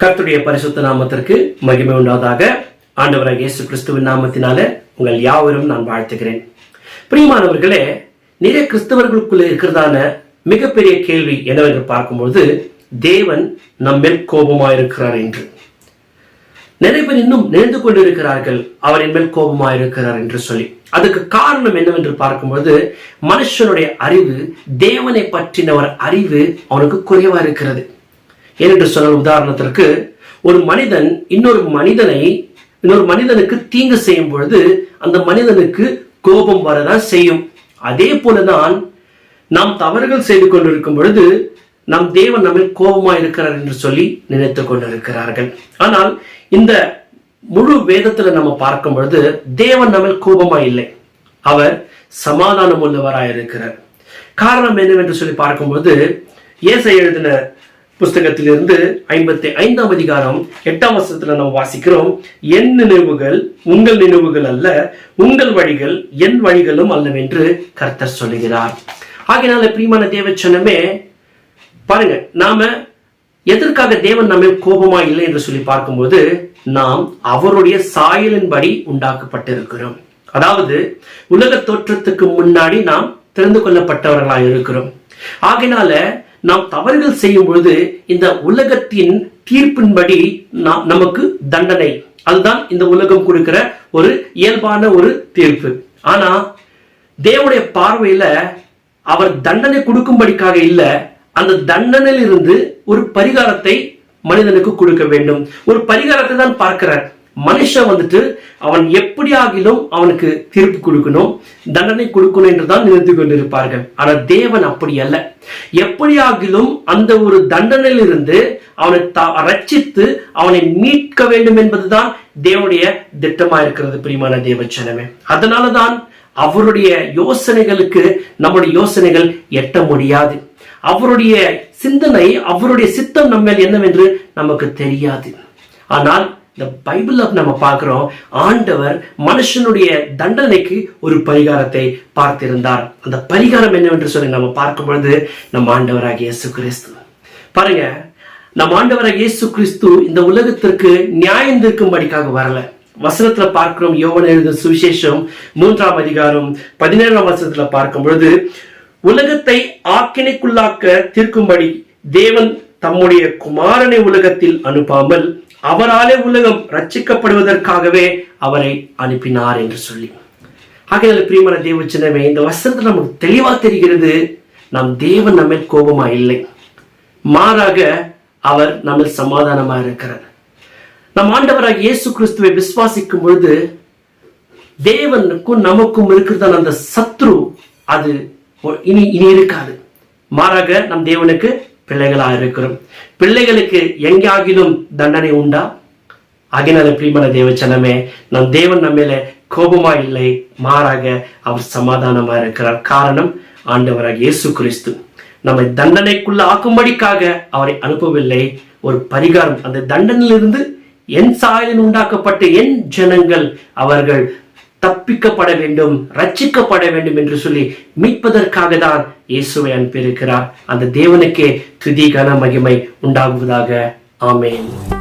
கர்த்தருடைய பரிசுத்த நாமத்திற்கு மகிமை உண்டாவதாக. ஆண்டவராக இயேசு கிறிஸ்துவின் நாமத்தினால உங்கள் யாவரும் நான் வாழ்த்துகிறேன். பிரியமானவர்களே நிறைய கிறிஸ்தவர்களுக்குள்ள இருக்கிறதான மிகப்பெரிய கேள்வி என்னவென்று பார்க்கும்போது தேவன் நம்மேல் கோபமாயிருக்கிறார் என்று. நிறைய பேர் இன்னும் நினைந்து கொண்டிருக்கிறார்கள் அவர் மேல் கோபமாயிருக்கிறார் என்று சொல்லி. அதுக்கு காரணம் என்னவென்று பார்க்கும்போது மனுஷனுடைய அறிவு தேவனை பற்றின ஒரு அறிவு அவனுக்கு குறைவா இருக்கிறது. ஏனென்று சொன்னால் உதாரணத்திற்கு ஒரு மனிதன் இன்னொரு மனிதனை இன்னொரு மனிதனுக்கு தீங்கு செய்யும் பொழுது அந்த மனிதனுக்கு கோபம் வரதான் செய்யும். அதே போலதான் நாம் தவறுகள் செய்து கொண்டிருக்கும் பொழுது நம் தேவன் நம்மில் கோபமா இருக்கிறார் என்று சொல்லி நினைத்து கொண்டிருக்கிறார்கள். ஆனால் இந்த முழு வேதத்துல நம்ம பார்க்கும் பொழுது தேவன் நம்மில் கோபமா இல்லை. அவர் சமாதானம் உள்ளவராயிருக்கிறார் காரணம் என்னவென்று சொல்லி பார்க்கும்போது ஏசை எழுதின புஸ்தகத்திலிருந்து ஐம்பத்தி ஐந்தாம் அதிகாரம் எட்டாம் வருஷத்துல நம்ம வாசிக்கிறோம் என் நினைவுகள் உங்கள் நினைவுகள் அல்ல உங்கள் வழிகள் என் வழிகளும் அல்லவென்று கர்த்தர் சொல்லுகிறார். ஆகையினால பிரியமான தேவச்சனமே பாருங்க நாம எதற்காக தேவன் நம்ம கோபமா இல்லை என்று சொல்லி பார்க்கும்போது நாம் அவருடைய சாயலின்படி உண்டாக்கப்பட்டிருக்கிறோம். அதாவது உலக தோற்றத்துக்கு முன்னாடி நாம் தெரிந்து கொள்ளப்பட்டவர்களாக இருக்கிறோம். ஆகினால நாம் தவறுகள் செய்யும் பொழுது இந்த உலகத்தின் தீர்ப்பின்படி நாம் நமக்கு தண்டனை. அதுதான் இந்த உலகம் கொடுக்கிற ஒரு இயல்பான ஒரு தீர்ப்பு. ஆனா தேவனுடைய பார்வையில அவர் தண்டனை கொடுக்கும்படிக்காக இல்ல அந்த தண்டனையிலிருந்து ஒரு பரிகாரத்தை மனிதனுக்கு கொடுக்க வேண்டும். ஒரு பரிகாரத்தை தான் பார்க்கிறார். மனுஷன் வந்துட்டு அவன் எப்படி ஆகிலும் அவனுக்கு தீர்ப்பு கொடுக்கணும் தண்டனை கொடுக்கணும் என்றுதான் நினைத்து கொண்டிருப்பார்கள். ஆனால் தேவன் அப்படி அல்ல. எப்படியாகிலும் அந்த ஒரு தண்டனையிலிருந்து அவனை ரச்சித்து அவனை மீட்க வேண்டும் என்பதுதான் தேவனுடைய திட்டமா இருக்கிறது பிரியமான தேவச்சனமே அதனாலதான் அவருடைய யோசனைகளுக்கு நம்முடைய யோசனைகள் எட்ட முடியாது. அவருடைய சிந்தனை அவருடைய சித்தம் நம்ம என்னவென்று நமக்கு தெரியாது. ஆனால் இந்த பைபிள்ல நம்ம பார்க்கிறோம் ஆண்டவர் மனுஷனுடைய தண்டனைக்கு ஒரு பரிகாரத்தை பார்த்திருந்தார். அந்த பரிகாரம் என்னவென்று சொல்லி நம்ம பார்க்கும் பொழுது நம்ம ஆண்டவராக இயேசு கிறிஸ்து பாருங்க நம்ம ஆண்டவராக இயேசு கிறிஸ்து இந்த உலகத்திற்கு நியாயம் தீர்க்கும்படிக்காக வரல. வசனத்துல பார்க்கிறோம் யோவன் எழுத சுவிசேஷம் மூன்றாம் அதிகாரம் பதினேழாம் வசனத்துல பார்க்கும் பொழுது உலகத்தை ஆக்கினைக்குள்ளாக்க தீர்க்கும்படி தேவன் தம்முடைய குமாரனை உலகத்தில் அனுப்பாமல் அவராலே உலகம் ரட்சிக்கப்படுவதற்காகவே அவரை அனுப்பினார் என்று சொல்லி. ஆகையால் பிரியமான தேவ சின்னமே இந்த வசனத்தில் நமக்கு தெளிவா தெரிகிறது. நம் தேவன் நம்ம கோபமா இல்லை. மாறாக அவர் நம்ம சமாதானமா இருக்கிறார். நம் ஆண்டவராக இயேசு கிறிஸ்துவை விசுவாசிக்கும் பொழுது தேவனுக்கும் நமக்கும் இருக்கிறதான அந்த சத்ரு அது இனி இனி இருக்காது. மாறாக நம் தேவனுக்கு பிள்ளைகளா இருக்கிறோம். பிள்ளைகளுக்கு எங்காகிலும் தண்டனை உண்டா? அகினத பிரியமான தேவச்சனமே நம் தேவன் நம்ம மேல கோபமா இல்லை மாறாக அவர் சமாதானமா இருக்கிறார். காரணம் ஆண்டவராக இயேசு கிறிஸ்து. நம்மை தண்டனைக்குள்ள ஆக்கும்படிக்காக அவரை அனுப்பவில்லை. ஒரு பரிகாரம் அந்த தண்டனையிலிருந்து என் சாயலில் உண்டாக்கப்பட்ட என் ஜனங்கள் அவர்கள் தப்பிக்கப்பட வேண்டும் ரட்சிக்கப்பட வேண்டும் என்று சொல்லி மீட்பதற்காக தான் இயேசுவை அனுப்பியிருக்கிறார். அந்த தேவனுக்கே துதி கன மகிமை உண்டாகுவதாக. ஆமேன்.